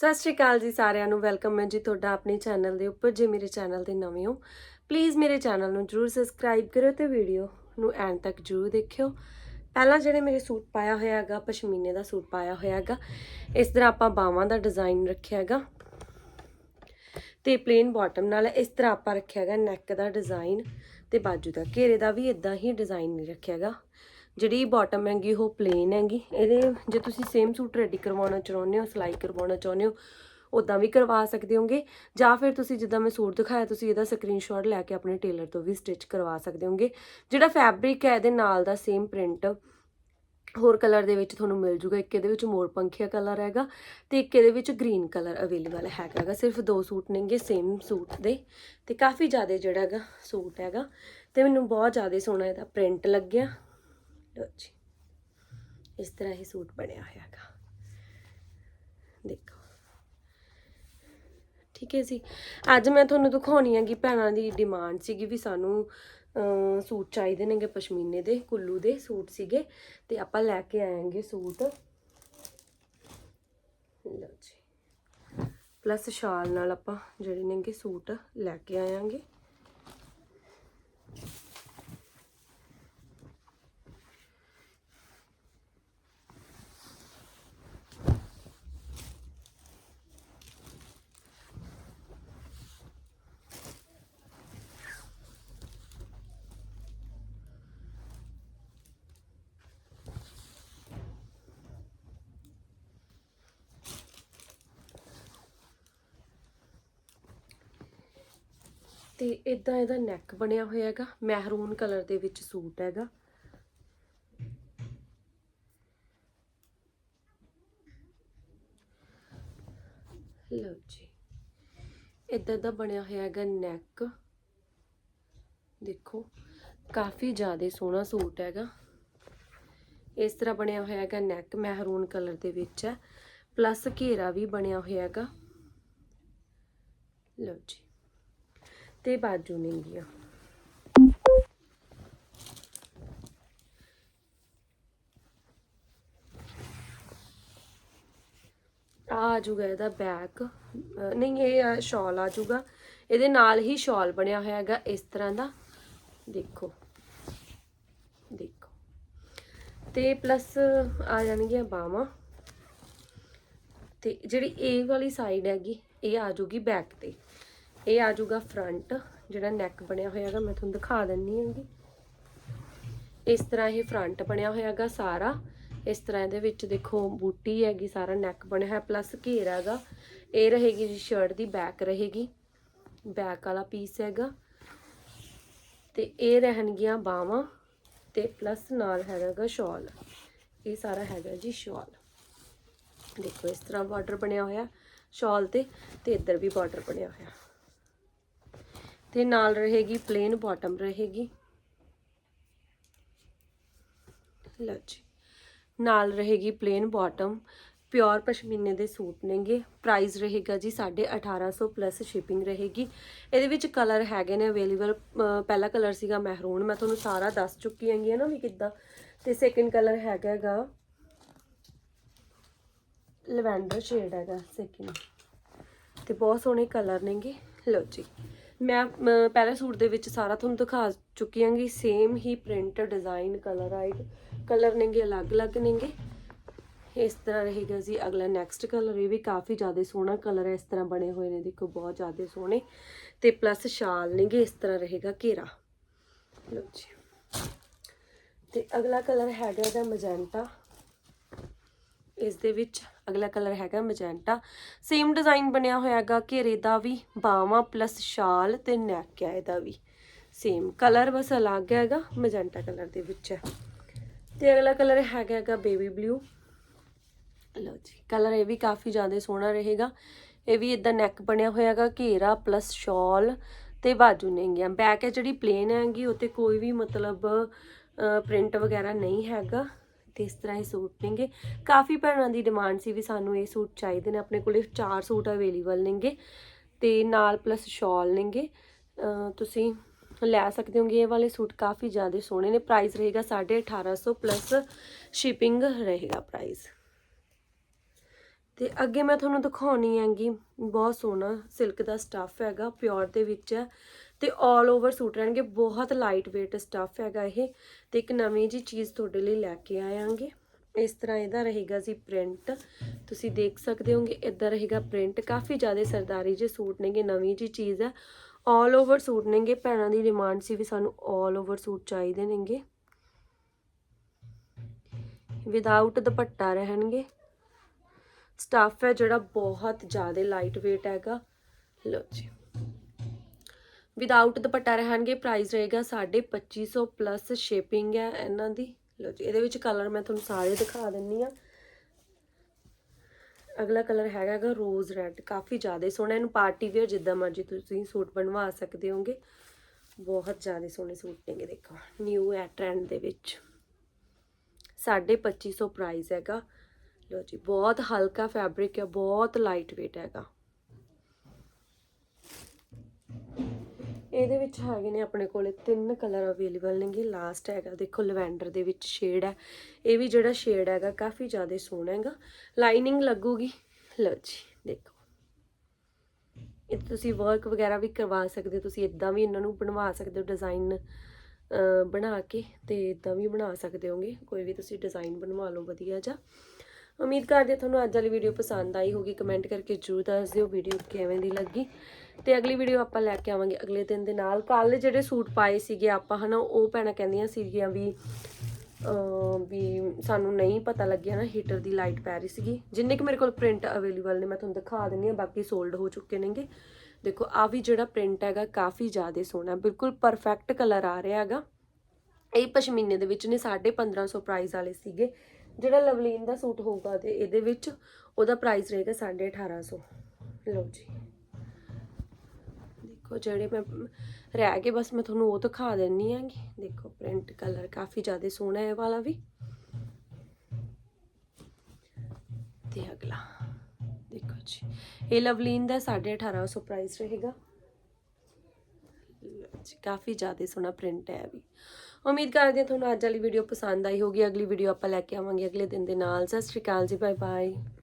ਸਤਿ ਸ਼੍ਰੀ ਅਕਾਲ ਜੀ ਸਾਰਿਆਂ ਨੂੰ, ਵੈਲਕਮ ਹੈ ਜੀ ਤੁਹਾਡਾ ਆਪਣੇ ਚੈਨਲ ਦੇ ਉੱਪਰ, ਜੇ ਮੇਰੇ ਚੈਨਲ ਦੇ ਨਵੇਂ ਹੋ ਪਲੀਜ਼ ਮੇਰੇ ਚੈਨਲ ਨੂੰ ਜਰੂਰ ਸਬਸਕ੍ਰਾਈਬ ਕਰਿਓ ਤੇ ਵੀਡੀਓ ਨੂੰ ਐਂਡ ਤੱਕ ਜਰੂਰ ਦੇਖਿਓ। ਪਹਿਲਾਂ ਜਿਹੜੇ ਮੇਰੇ ਸੂਟ ਪਾਇਆ ਹੋਇਆ ਹੈਗਾ, ਪਸ਼ਮੀਨੇ ਦਾ ਸੂਟ ਪਾਇਆ ਹੋਇਆ ਹੈਗਾ, ਇਸ ਤਰ੍ਹਾਂ ਆਪਾਂ ਬਾਹਾਂ ਦਾ ਡਿਜ਼ਾਈਨ ਰੱਖਿਆ ਹੈਗਾ ਤੇ ਪਲੇਨ ਬਾਟਮ ਨਾਲ ਇਸ ਤਰ੍ਹਾਂ ਆਪਾਂ ਰੱਖਿਆ ਹੈਗਾ ਨੈਕ ਦਾ ਡਿਜ਼ਾਈਨ ਤੇ ਬਾਜੂ ਦਾ, ਘੇਰੇ ਦਾ ਵੀ ਇਦਾਂ ਹੀ ਡਿਜ਼ਾਈਨ ਨਹੀਂ ਰੱਖਿਆ ਹੈਗਾ। ਜਿਹੜੀ ਬਾਟਮ ਹੈਗੀ, ਉਹ ਪਲੇਨ ਹੈਗੀ। ਇਹਦੇ ਜੇ ਤੁਸੀਂ ਸੇਮ ਸੂਟ ਰੈਡੀ ਕਰਵਾਉਣਾ ਚਾਹੁੰਦੇ ਹੋ, ਸਿਲਾਈ ਕਰਵਾਉਣਾ ਚਾਹੁੰਦੇ ਹੋ ਉਦਾਂ ਵੀ ਕਰਵਾ ਸਕਦੇ ਹੋਗੇ। ਜਾਂ ਫਿਰ ਤੁਸੀਂ ਜਿੱਦਾਂ ਮੈਂ ਸੂਟ ਦਿਖਾਇਆ, ਤੁਸੀਂ ਇਹਦਾ ਸਕਰੀਨਸ਼ਾਟ ਲੈ ਕੇ ਆਪਣੇ ਟੇਲਰ ਤੋਂ ਵੀ ਸਟਿਚ ਕਰਵਾ ਸਕਦੇ ਹੋਗੇ। ਜਿਹੜਾ ਫੈਬਰਿਕ ਹੈ, ਇਹਦੇ ਨਾਲ ਦਾ ਸੇਮ ਪ੍ਰਿੰਟ ਹੋਰ ਕਲਰ ਦੇ ਵਿੱਚ ਤੁਹਾਨੂੰ ਮਿਲ ਜੂਗਾ। ਇੱਕ ਇਹਦੇ ਵਿੱਚ ਮੋਰ ਪੰਖੀਆ ਕਲਰ ਹੈਗਾ ਤੇ ਇੱਕ ਇਹਦੇ ਵਿੱਚ ਗ੍ਰੀਨ ਕਲਰ ਅਵੇਲੇਬਲ ਹੈਗਾ ਗਾ ਸਿਰਫ ਦੋ ਸੂਟ ਨੇਗੇ ਸੇਮ ਸੂਟ ਦੇ ਤੇ ਕਾਫੀ ਜ਼ਿਆਦਾ ਜਿਹੜਾ ਹੈਗਾ ਸੂਟ ਹੈਗਾ ਤੇ ਮੈਨੂੰ ਬਹੁਤ ਜ਼ਿਆਦਾ ਸੋਹਣਾ ਇਹਦਾ ਪ੍ਰਿੰਟ ਲੱਗਿਆ। ਲਓ ਜੀ। ਇਸ ਤਰ੍ਹਾਂ ਹੀ ਸੂਟ ਬਣਿਆ ਹੋਇਆ ਹੈਗਾ ਦੇਖੋ। ਠੀਕ ਹੈ ਜੀ। ਅੱਜ ਮੈਂ ਤੁਹਾਨੂੰ ਦਿਖਾਉਣੀ ਹੈਗੀ ਭੈਣਾਂ ਦੀ ਡਿਮਾਂਡ ਸੀਗੀ ਵੀ ਸਾਨੂੰ ਸੂਟ ਚਾਹੀਦੇ ਨੇਗੇ ਪਸ਼ਮੀਨੇ ਦੇ, ਕੁੱਲੂ ਦੇ ਸੂਟ ਸੀਗੇ। ਤੇ ਆਪਾਂ ਲੈ ਕੇ ਆਏਂਗੇ ਸੂਟ। ਲਓ ਜੀ। ਪਲੱਸ ਸ਼ਾਲ ਨਾਲ ਆਪਾਂ ਜਿਹੜੇ ਨੇਗੇ ਸੂਟ ਲੈ ਕੇ ਆਵਾਂਗੇ ਤੇ ਇਦਾਂ ਇਹਦਾ ਨੈਕ ਬਣਿਆ ਹੋਇਆ ਹੈਗਾ ਮਹਿਰੂਨ ਕਲਰ ਦੇ ਵਿੱਚ ਸੂਟ ਹੈਗਾ। ਲਓ ਜੀ ਇਦਾਂ ਦਾ ਬਣਿਆ ਹੋਇਆ ਹੈਗਾ ਨੈਕ ਦੇਖੋ, ਕਾਫੀ ਜ਼ਿਆਦਾ ਸੋਹਣਾ ਸੂਟ ਹੈਗਾ। ਇਸ ਤਰ੍ਹਾਂ ਬਣਿਆ ਹੋਇਆ ਹੈਗਾ ਨੈਕ ਮਹਿਰੂਨ ਕਲਰ ਦੇ ਵਿੱਚ ਹੈ। ਪਲੱਸ ਘੇਰਾ ਵੀ ਬਣਿਆ ਹੋਇਆ ਹੈਗਾ। ਲਓ ਜੀ। ਤੇ ਬਾਜੂ ਨੇਗੀਆਂ ਆ ਜੂਗਾ ਇਹਦਾ ਬੈਕ ਨਹੀਂ, ਇਹ ਸ਼ਾਲ ਆ ਜੂਗਾ। ਇਹਦੇ ਨਾਲ ਹੀ ਸ਼ਾਲ ਬਣਿਆ ਹੋਇਆ ਹੈਗਾ ਇਸ ਤਰ੍ਹਾਂ ਦਾ। ਦੇਖੋ। ਦੇਖੋ। ਤੇ ਪਲੱਸ ਆ ਜਾਣਗੀਆਂ ਬਾਹਾਂ। ਤੇ ਜਿਹੜੀ ਇਹ ਵਾਲੀ ਸਾਈਡ ਹੈਗੀ, ਇਹ ਆ ਜੂਗੀ ਬੈਕ ਤੇ। ਇਹ ਆ ਜਾਊਗਾ ਫਰੰਟ ਜਿਹੜਾ ਨੈਕ ਬਣਿਆ ਹੋਇਆ ਹੈਗਾ, ਮੈਂ ਤੁਹਾਨੂੰ ਦਿਖਾ ਦਿੰਨੀ ਹਾਂਗੀ। ਇਸ ਤਰ੍ਹਾਂ ਇਹ ਫਰੰਟ ਬਣਿਆ ਹੋਇਆ ਹੈਗਾ ਸਾਰਾ। ਇਸ ਤਰ੍ਹਾਂ ਇਹਦੇ ਵਿੱਚ ਦੇਖੋ, ਬੂਟੀ ਹੈਗੀ, ਸਾਰਾ ਨੈਕ ਬਣਿਆ ਹੈ ਪਲੱਸ ਘੇਰਾ ਹੈਗਾ। ਇਹ ਰਹੇਗੀ ਜੀ ਸ਼ਰਟ ਦੀ ਬੈਕ ਰਹੇਗੀ। ਬੈਕ ਵਾਲਾ ਪੀਸ ਹੈਗਾ। ਤੇ ਇਹ ਰਹਿਣਗੀਆਂ ਬਾਹਾਂ ਤੇ ਪਲੱਸ ਨਾਲ ਹੈਗਾ ਸ਼ਾਲ ਇਹ ਸਾਰਾ ਹੈਗਾ ਜੀ ਸ਼ਾਲ ਦੇਖੋ, ਇਸ ਤਰ੍ਹਾਂ ਬਾਰਡਰ ਬਣਿਆ ਹੋਇਆ ਸ਼ਾਲ ਤੇ ਤੇ ਇੱਧਰ ਵੀ ਬਾਰਡਰ ਬਣਿਆ ਹੋਇਆ। ਤੇ ਨਾਲ ਰਹੇਗੀ ਪਲੇਨ ਬਾਟਮ ਰਹੇਗੀ। ਲਓ ਜੀ। ਨਾਲ ਰਹੇਗੀ ਪਲੇਨ ਬਾਟਮ ਪਿਓਰ ਪਸ਼ਮੀਨੇ ਦੇ ਸੂਟ ਨੇਗੇ। ਪ੍ਰਾਈਸ ਰਹੇਗਾ ਜੀ 1850 ਪਲੱਸ ਸ਼ਿਪਿੰਗ ਰਹੇਗੀ। ਇਹਦੇ ਵਿੱਚ ਕਲਰ ਹੈਗੇ ਨੇ ਅਵੇਲੇਬਲ ਪਹਿਲਾ ਕਲਰ ਸੀਗਾ ਮਹਿਰੂਨ ਮੈਂ ਤੁਹਾਨੂੰ ਸਾਰਾ ਦੱਸ ਚੁੱਕੀ ਹੈਗੀ ਨਾ ਵੀ ਕਿੱਦਾਂ। ਤੇ ਸੈਕਿੰਡ ਕਲਰ ਹੈਗਾਗਾ ਲਵੈਂਡਰ ਸ਼ੇਡ ਹੈਗਾ ਸੈਕਿੰਡ ਤੇ ਬਹੁਤ ਸੋਹਣੇ ਕਲਰ ਨੇਗੇ। ਲਓ ਜੀ। ਮੈਂ ਪਹਿਲੇ ਸੂਟ ਦੇ ਵਿੱਚ ਸਾਰਾ ਤੁਹਾਨੂੰ ਦਿਖਾ ਚੁੱਕੀ ਹਾਂਗੀ ਸੇਮ ਹੀ ਪ੍ਰਿੰਟ ਡਿਜ਼ਾਈਨ ਕਲਰ ਆਈਟ ਕਲਰ ਨੇਗੇ ਅਲੱਗ-ਅਲੱਗ ਨੇਗੇ। ਇਸ ਤਰ੍ਹਾਂ ਰਹੇਗਾ ਜੀ ਅਗਲਾ ਨੈਕਸਟ ਕਲਰ ਇਹ ਵੀ ਕਾਫੀ ਜ਼ਿਆਦਾ ਸੋਹਣਾ ਕਲਰ ਹੈ, ਇਸ ਤਰ੍ਹਾਂ ਬਣੇ ਹੋਏ ਨੇ, ਦੇਖੋ ਬਹੁਤ ਜ਼ਿਆਦਾ ਸੋਹਣੇ। ਤੇ ਪਲੱਸ ਸ਼ਾਲ ਨੇਗੇ, ਇਸ ਤਰ੍ਹਾਂ ਰਹੇਗਾ ਘੇਰਾ। ਲਓ ਜੀ। ਤੇ ਅਗਲਾ ਕਲਰ ਹੈਗਾ ਦਾ ਮੈਜੈਂਟਾ ਇਸ ਦੇ ਵਿੱਚ ਅਗਲਾ ਕਲਰ ਹੈਗਾ ਮੈਜੈਂਟਾ। ਸੇਮ ਡਿਜ਼ਾਈਨ ਬਣਿਆ ਹੋਇਆ ਹੈਗਾ, ਘੇਰੇ ਦਾ ਵੀ ਬਾਹਾਂ ਪਲੱਸ ਸ਼ਾਲ ਤੇ ਨੈਕ ਹੈ ਇਹਦਾ ਵੀ। ਸੇਮ ਕਲਰ ਬਸ ਅਲੱਗ ਹੈਗਾ, ਮੈਜੈਂਟਾ ਕਲਰ ਦੇ ਵਿੱਚ ਹੈ। ਤੇ ਅਗਲਾ ਕਲਰ ਹੈਗਾ ਹੈਗਾ ਬੇਬੀ ਬਲੂ ਲਓ ਜੀ ਕਲਰ ਇਹ ਵੀ ਕਾਫੀ ਜ਼ਿਆਦਾ ਸੋਹਣਾ ਰਹੇਗਾ। ਇਹ ਵੀ ਇਦਾਂ ਨੈਕ ਬਣਿਆ ਹੋਇਆ ਹੈਗਾ, ਘੇਰਾ ਪਲੱਸ ਸ਼ਾਲ ਤੇ ਬਾਜੂ ਨੇਗੀਆਂ ਬੈਕ ਹੈ ਜਿਹੜੀ ਪਲੇਨ ਹੈਗੀ, ਉਹ ਤੇ ਕੋਈ ਵੀ ਮਤਲਬ ਪ੍ਰਿੰਟ ਵਗੈਰਾ ਨਹੀਂ ਹੈਗਾ। ਤੇ ਇਸ ਤਰ੍ਹਾਂ ਹੀ ਸੂਟ ਨੇਗੇ। ਕਾਫੀ ਭੈਣਾਂ ਦੀ ਡਿਮਾਂਡ ਸੀ ਵੀ ਸਾਨੂੰ ਇਹ ਸੂਟ ਚਾਹੀਦੇ ਨੇ, ਆਪਣੇ ਕੋਲੇ ਚਾਰ ਸੂਟ ਅਵੇਲੇਬਲ ਨੇਗੇ ਤੇ ਨਾਲ ਪਲੱਸ ਸ਼ਾਲ ਨੇਗੇ। ਤੁਸੀਂ ਲੈ ਸਕਦੇ ਹੋਗੇ, ਇਹ ਵਾਲੇ ਸੂਟ ਕਾਫੀ ਜ਼ਿਆਦਾ ਸੋਹਣੇ ਨੇ। ਪ੍ਰਾਈਸ ਰਹੇਗਾ 1850 ਪਲੱਸ ਸ਼ਿਪਿੰਗ ਰਹੇਗਾ ਪ੍ਰਾਈਸ ਤੇ ਅੱਗੇ ਮੈਂ ਤੁਹਾਨੂੰ ਦਿਖਾਉਣੀ ਹੈਗੀ, ਬਹੁਤ ਸੋਹਣਾ ਸਿਲਕ ਦਾ ਸਟੱਫ ਹੈਗਾ ਪਿਓਰ ਦੇ ਵਿੱਚ। ਹੈ ਤੇ 올 ਓਵਰ ਸੂਟ ਰਹਿਣਗੇ ਬਹੁਤ ਲਾਈਟ weight ਸਟੱਫ ਹੈਗਾ ਇਹ ਤੇ ਇੱਕ ਨਵੀਂ ਜੀ ਚੀਜ਼ ਤੁਹਾਡੇ ਲਈ ਲੈ ਕੇ ਆਇਆਂਗੇ ਇਸ ਤਰ੍ਹਾਂ ਇਹਦਾ ਰਹੇਗਾ ਜੀ ਪ੍ਰਿੰਟ ਤੁਸੀਂ ਦੇਖ ਸਕਦੇ ਹੋਗੇ ਇਦਾਂ ਰਹੇਗਾ ਪ੍ਰਿੰਟ ਕਾਫੀ ਜ਼ਿਆਦਾ ਸਰਦਾਰੀ ਜੇ ਸੂਟ ਨੇਗੇ ਨਵੀਂ ਜੀ ਚੀਜ਼ ਹੈ 올 ਓਵਰ ਸੂਟ ਨੇਗੇ ਭੈਣਾਂ ਦੀ ਡਿਮਾਂਡ ਸੀ ਵੀ ਸਾਨੂੰ 올 ਓਵਰ ਸੂਟ ਚਾਹੀਦੇ ਨੇਗੇ ਵਿਦਆਊਟ ਦੁਪੱਟਾ ਰਹਿਣਗੇ ਸਟੱਫ ਹੈ ਜਿਹੜਾ ਬਹੁਤ ਜ਼ਿਆਦਾ ਲਾਈਟ weight ਹੈਗਾ ਲਓ ਜੀ ਵਿਦਆਊਟ ਦੁਪੱਟਾ ਰਹਿਣਗੇ ਪ੍ਰਾਈਸ ਰਹੇਗਾ 2550 ਪਲੱਸ ਸ਼ੇਪਿੰਗ ਹੈ ਇਹਨਾਂ ਦੀ। ਲਓ ਜੀ, ਇਹਦੇ ਵਿੱਚ ਕਲਰ ਮੈਂ ਤੁਹਾਨੂੰ ਸਾਰੇ ਦਿਖਾ ਦਿੰਨੀ ਆ। ਅਗਲਾ ਕਲਰ ਹੈਗਾ ਹੈਗਾ ਰੋਜ਼ ਰੈੱਡ ਕਾਫੀ ਜ਼ਿਆਦਾ ਸੋਹਣਾ। ਇਹਨੂੰ ਪਾਰਟੀ ਵੇਅਰ ਜਿੱਦਾਂ ਮਰਜ਼ੀ ਤੁਸੀਂ ਸੂਟ ਬਣਵਾ ਸਕਦੇ ਹੋਗੇ। ਬਹੁਤ ਜ਼ਿਆਦਾ ਸੋਹਣੇ ਸੂਟ ਨੇਗੇ, ਦੇਖੋ ਨਿਊ ਹੈ ਟ੍ਰੈਂਡ ਦੇ ਵਿੱਚ। 2550 ਪ੍ਰਾਈਸ ਹੈਗਾ। ਲਓ ਜੀ, ਬਹੁਤ ਹਲਕਾ ਫੈਬਰਿਕ ਹੈ, ਬਹੁਤ ਲਾਈਟ weight ਹੈਗਾ। ਇਹਦੇ ਵਿੱਚ ਹੈਗੇ ਨੇ ਆਪਣੇ ਕੋਲੇ ਤਿੰਨ ਕਲਰ ਅਵੇਲੇਬਲ ਨੇਗੇ। ਲਾਸਟ ਹੈਗਾ, ਦੇਖੋ ਲਵੈਂਡਰ ਦੇ ਵਿੱਚ ਸ਼ੇਡ ਹੈ। ਇਹ ਵੀ ਜਿਹੜਾ ਸ਼ੇਡ ਹੈਗਾ, ਕਾਫੀ ਜ਼ਿਆਦਾ ਸੋਹਣਾ ਹੈਗਾ। ਲਾਈਨਿੰਗ ਲੱਗੂਗੀ। ਲਓ ਜੀ, ਦੇਖੋ। ਇਹ ਤੁਸੀਂ ਵਰਕ ਵਗੈਰਾ ਵੀ ਕਰਵਾ ਸਕਦੇ ਹੋ। ਤੁਸੀਂ ਇਦਾਂ ਵੀ ਇਹਨਾਂ ਨੂੰ ਬਣਵਾ ਸਕਦੇ ਹੋ ਡਿਜ਼ਾਈਨ ਬਣਾ ਕੇ ਤੇ ਇਦਾਂ ਵੀ ਬਣਾ ਸਕਦੇ ਹੋਗੇ। ਕੋਈ ਵੀ ਤੁਸੀਂ ਡਿਜ਼ਾਈਨ ਬਣਵਾ ਲਓ ਵਧੀਆ ਜਾਂ ਉਮੀਦ ਕਰਦੇ ਹਾਂ ਤੁਹਾਨੂੰ ਅੱਜ ਵਾਲੀ ਵੀਡੀਓ ਪਸੰਦ ਆਈ ਹੋਗੀ ਕਮੈਂਟ ਕਰਕੇ ਜਰੂਰ ਦੱਸ ਦਿਓ ਵੀਡੀਓ ਕਿਵੇਂ ਦੀ ਲੱਗੀ। ਤੇ ਅਗਲੀ ਵੀਡੀਓ ਆਪਾਂ ਲੈ ਕੇ ਆਵਾਂਗੇ ਅਗਲੇ ਦਿਨ ਦੇ ਨਾਲ। ਕੱਲ ਜਿਹੜੇ ਸੂਟ ਪਾਏ ਸੀਗੇ ਆਪਾਂ ਹਨਾ, ਉਹ ਭੈਣਾਂ ਕਹਿੰਦੀਆਂ ਸੀਗੀਆਂ ਵੀ ਵੀ ਸਾਨੂੰ ਨਹੀਂ ਪਤਾ ਲੱਗਿਆ ਨਾ ਹੀਟਰ ਦੀ ਲਾਈਟ ਪੈ ਰਹੀ ਸੀਗੀ। ਜਿੰਨੇ ਕਿ ਮੇਰੇ ਕੋਲ ਪ੍ਰਿੰਟ ਅਵੇਲੇਬਲ ਨੇ, ਮੈਂ ਤੁਹਾਨੂੰ ਦਿਖਾ ਦਿੰਨੀ ਆ ਬਾਕੀ ਸੋਲਡ ਹੋ ਚੁੱਕੇ ਨੇਗੇ। ਦੇਖੋ ਆ ਵੀ ਜਿਹੜਾ ਪ੍ਰਿੰਟ ਹੈਗਾ, ਕਾਫੀ ਜ਼ਿਆਦਾ ਸੋਹਣਾ, ਬਿਲਕੁਲ ਪਰਫੈਕਟ ਕਲਰ ਆ ਰਿਹਾ ਹੈਗਾ। ਇਹ ਪਸ਼ਮੀਨੇ ਦੇ ਵਿੱਚ ਨੇ 1550 ਪ੍ਰਾਈਸ ਵਾਲੇ ਸੀਗੇ। ਜਿਹੜਾ ਲਵਲੀਨ ਦਾ ਸੂਟ ਹੋਊਗਾ ਤੇ ਇਹਦੇ ਵਿੱਚ ਉਹਦਾ ਪ੍ਰਾਈਸ ਰਹੇਗਾ 1850 ਲਓ ਜੀ। ਦੇਖੋ ਜਿਹੜੇ ਮੈਂ ਰਹਿ ਗਏ, ਬਸ ਮੈਂ ਤੁਹਾਨੂੰ ਉਹ ਦਿਖਾ ਦਿੰਨੀ ਆਂਗੀ। ਦੇਖੋ ਪ੍ਰਿੰਟ ਕਲਰ ਕਾਫੀ ਜ਼ਿਆਦਾ ਸੋਹਣਾ ਹੈ ਇਹ ਵਾਲਾ ਵੀ। ਤੇ ਅਗਲਾ। ਦੇਖੋ ਜੀ, ਇਹ ਲਵਲੀਨ ਦਾ 1850 ਪ੍ਰਾਈਸ ਰਹੇਗਾ। ਲਓ ਜੀ, ਕਾਫੀ ਜ਼ਿਆਦਾ ਸੋਹਣਾ ਪ੍ਰਿੰਟ ਹੈ ਇਹ ਵੀ। ਉਮੀਦ ਕਰਦੇ ਹਾਂ ਤੁਹਾਨੂੰ ਅੱਜ ਵਾਲੀ ਵੀਡੀਓ ਪਸੰਦ ਆਈ ਹੋਗੀ ਅਗਲੀ ਵੀਡੀਓ ਆਪਾਂ ਲੈ ਕੇ ਆਵਾਂਗੇ। ਅਗਲੇ ਦਿਨ ਦੇ ਨਾਲ। ਸਤਿ ਸ਼੍ਰੀ ਅਕਾਲ ਜੀ। Bye bye